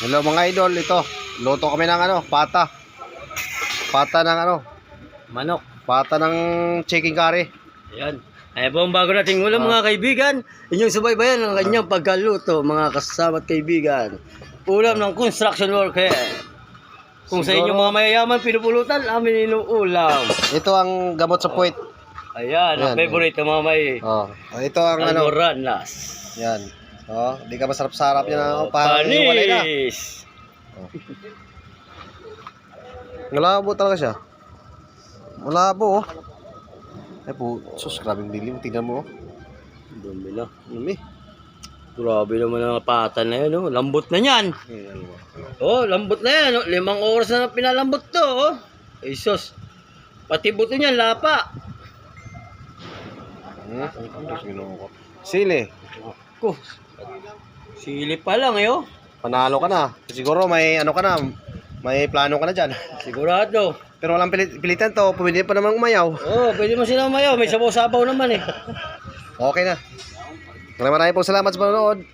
Hello mga idol, ito. Luto kami ng ano, pata. Pata ng ano, Manok. pata ng chicken curry. Ayan. Ay, buong bago nating ulam mga kaibigan. Inyong subaybayan ang kanyang pagkaluto mga kasama at kaibigan. Ulam ng construction worker. Kung sa inyong mga mayayaman pinupulutan, amin inuulam. Ito ang gamot sa puwit. Ayan, ang Ayan, favorite ng mga may Oh, ito ang ano, Almoranas. yan. Oh, di ka masarap sarap niya na oh, parang iiwalay na. Panis! Malabo talaga siya. Malabo oh. Ay po, sus, grabing dilim. Tingnan mo oh. Dumi na. Dumi. Grabe naman ang patan na yan, oh. Lambot na yan. Oh, lambot na yan. Oh. Limang oras na pinalambot to, oh. Ay, sus. Pati buto niyan, lapa. Hmm? Sili. Ko. Sili pa lang, eh, oh. Panalo ka na. Siguro may ano ka na. May plano ka na dyan. Sigurado. Pero walang pilit, pilitan to. Pumili pa naman umayaw. Oh, pwede mo sila mayaw. May sabaw-sabaw naman, eh. Okay na. Maraming maraming po salamat sa panonood.